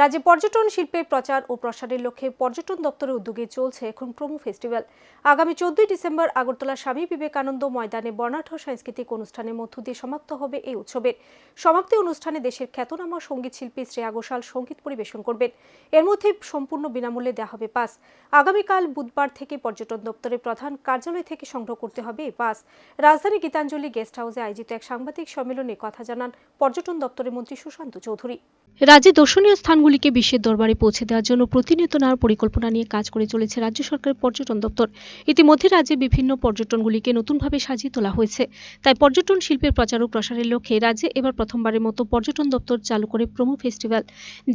রাজ্যে পর্যটন শিল্পের প্রচার ও প্রসারের লক্ষ্যে পর্যটন দপ্তরের উদ্যোগে চলছে এখন প্রমো ফেস্টিভ্যাল। আগামী চোদ্দই ডিসেম্বর আগরতলা স্বামী বিবেকানন্দ ময়দানে বর্ণাঢ্য সাংস্কৃতিক অনুষ্ঠানের মধ্য দিয়ে সমাপ্ত হবে এই উৎসবের। সমাপ্তি অনুষ্ঠানে দেশের খ্যাতনামা সংগীত শিল্পী শ্রেয়া ঘোষাল সংগীত পরিবেশন করবেন। এর মধ্যে সম্পূর্ণ বিনামূল্যে দেওয়া হবে পাস। আগামীকাল বুধবার থেকে পর্যটন দপ্তরের প্রধান কার্যালয় থেকে সংগ্রহ করতে হবে এই পাস। রাজধানী গীতাঞ্জলি গেস্ট হাউসে আয়োজিত এক সাংবাদিক সম্মেলনে কথা জানান পর্যটন দপ্তরের মন্ত্রী সুশান্ত চৌধুরী। রাজ্যে দর্শনীয় স্থানগুলিকে বিশ্বের দরবারে পৌঁছে দেওয়ার জন্য প্রতিনিয়ত নানা পরিকল্পনা নিয়ে কাজ করে চলেছে রাজ্য সরকারের পর্যটন দপ্তর। ইতিমধ্যে রাজ্যে বিভিন্ন পর্যটনগুলিকে নতুনভাবে সাজিয়ে তোলা হয়েছে। তাই পর্যটন শিল্পের প্রচার ও প্রসারের লক্ষ্যে রাজ্যে এবার প্রথমবারের মতো পর্যটন দপ্তর চালু করে প্রমো ফেস্টিভ্যাল,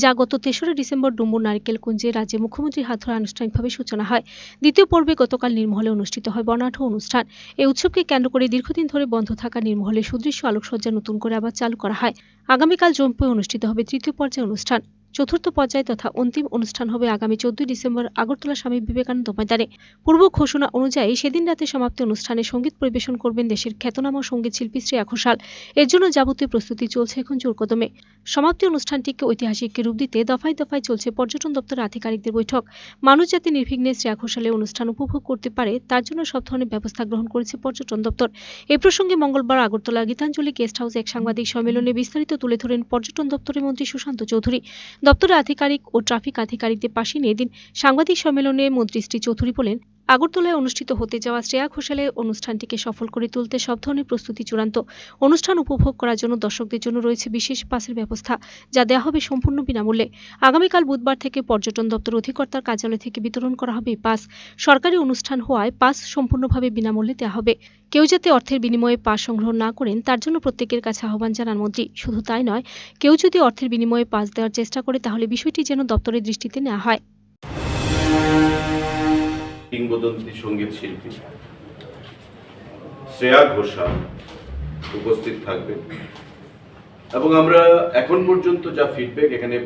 যা গত তেসরা ডিসেম্বর ডুম্বুর নারিকেল কুঞ্জে রাজ্যে মুখ্যমন্ত্রীর হাত ধরে আনুষ্ঠানিকভাবে সূচনা হয়। দ্বিতীয় পর্বে গতকাল নির্মহলে অনুষ্ঠিত হয় বর্ণাঢ্য অনুষ্ঠান। এই উৎসবকে কেন্দ্র করে দীর্ঘদিন ধরে বন্ধ থাকা নির্মহলে সুদৃশ্য আলোকসজ্জা নতুন করে আবার চালু করা হয়। আগামীকাল জম্পুয়ে অনুষ্ঠিত হবে তৃতীয় পর্যায়ে অনুষ্ঠান। চতুর্থ পর্যায় তথা অন্তিম অনুষ্ঠান হবে আগামী চোদ্দই ডিসেম্বর আগরতলা স্বামী বিবেকানন্দ ময়দানে। পূর্ব ঘোষণা অনুযায়ী সেদিন রাতে সমাপ্তি অনুষ্ঠানে সংগীত পরিবেশন করবেন দেশের খ্যাতনামা সংগীত শিল্পী শ্রেয়া ঘোষাল। এর জন্য যাবতীয় প্রস্তুতি চলছে এখন জোরকদমে। সমাপ্তি অনুষ্ঠানটিকে ঐতিহাসিক রূপ দিতে দফায় দফায় চলছে পর্যটন দপ্তরের আধিকারিকদের বৈঠক। মানুষ যাতে নির্বিঘ্নে শ্রেয়া ঘোষালের অনুষ্ঠান উপভোগ করতে পারে, তার জন্য সব ধরনের ব্যবস্থা গ্রহণ করেছে পর্যটন দপ্তর। এ প্রসঙ্গে মঙ্গলবার আগরতলা গীতাঞ্জলি গেস্ট হাউসে এক সাংবাদিক সম্মেলনে বিস্তারিত তুলে ধরেন পর্যটন দপ্তরের মন্ত্রী সুশান্ত চৌধুরী। দপ্তরের আধিকারিক ও ট্রাফিক আধিকারিকদের পাশে নিয়ে দিন সাংবাদিক সম্মেলনে মন্ত্রী শ্রী চৌধুরী বলেন আগরতলায় অনুষ্ঠিত হতে যাওয়া শ্রেয়া ঘোষালের অনুষ্ঠানটিকে সফল করে তুলতে সব ধরনের প্রস্তুতি চূড়ান্ত অনুষ্ঠান উপভোগ করার জন্য দর্শকদের জন্য রয়েছে বিশেষ পাসের ব্যবস্থা, যা দেওয়া হবে সম্পূর্ণ বিনামূল্যে। আগামীকাল বুধবার থেকে পর্যটন দপ্তর অধিকর্তার কার্যালয় থেকে বিতরণ করা হবে পাস। সরকারি অনুষ্ঠান হওয়ায় পাস সম্পূর্ণভাবে বিনামূল্যে দেওয়া হবে। কেউ যাতে অর্থের বিনিময়ে পাস সংগ্রহ না করেন, তার জন্য প্রত্যেকের কাছে আহ্বান জানান মন্ত্রী। শুধু তাই নয়, কেউ যদি অর্থের বিনিময়ে পাস দেওয়ার চেষ্টা করে, তাহলে বিষয়টি যেন দপ্তরের দৃষ্টিতে নেওয়া হয়। কিংবদন্তি সংগীত শিল্পী। শ্রেয়া ঘোষাল উপস্থিত থাকবে। এবং আমরা এখন পর্যন্ত যা ফিডব্যাক এখানে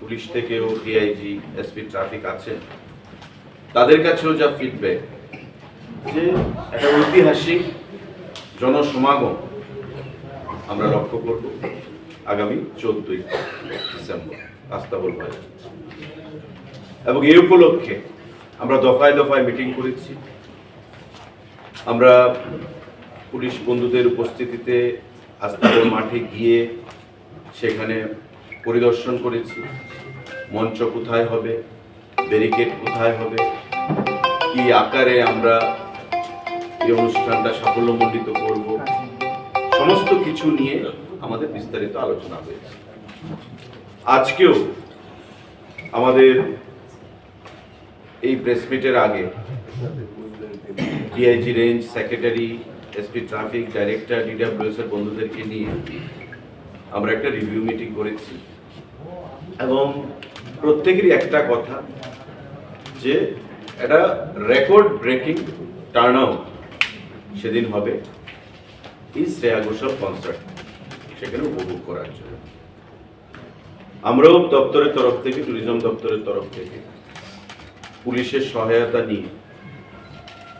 পুলিশ থেকেও ডিআইজি এসপি ট্রাফিক আছেন তাদের কাছেও যা ফিডব্যাক যে একটা ঐতিহাসিক জনসমাগম আমরা লক্ষ্য করব আগামী চোদ্দই ডিসেম্বর। আস্তাবল বাজার এবং এই উপলক্ষে আমরা দফায় দফায় মিটিং করেছি। আমরা পুলিশ বন্ধুদের উপস্থিতিতে আস্তাবল মাঠে গিয়ে সেখানে পরিদর্শন করেছি। মঞ্চ কোথায় হবে? ব্যারিকেড কোথায় হবে? কি আকারে আমরা এই অনুষ্ঠানটা সাফল্যমণ্ডিত করব? সমস্ত কিছু নিয়ে আমাদের বিস্তারিত আলোচনা হয়েছে। আজকেও আমাদের এই প্রেস মিটের আগে DIG range secretary SP traffic director DWS এর বন্ধুদেরকে নিয়ে আমরা একটা রিভিউ মিটিং করেছি। এবং প্রত্যেকেরই একটা কথা যে একটা রেকর্ড ব্রেকিং টার্ন সেদিন হবে। এই শ্রেয়া ঘোষাল কনসার্ট সেখানে উপভোগ করার জন্য। আমরাও দপ্তরের তরফ থেকে ট্যুরিজম দপ্তরের তরফ থেকে পুলিশের সহায়তা নিয়ে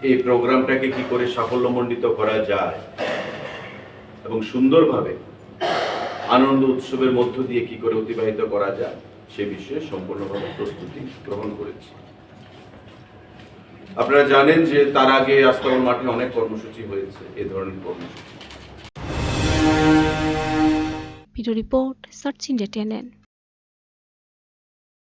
এই প্রোগ্রামটাকে কি করে সাফল্যমণ্ডিত করা যায় এবং সুন্দরভাবে আনন্দ উৎসবের মধ্য দিয়ে কি করে অতিবাহিত করা যায়, সে বিষয়ে সম্পূর্ণভাবে প্রস্তুতি গ্রহণ করেছি। আপনারা জানেন যে তার আগে আস্তাবল মাঠে অনেক কর্মসূচি হয়েছে, এ ধরনের কর্মসূচি। Report search India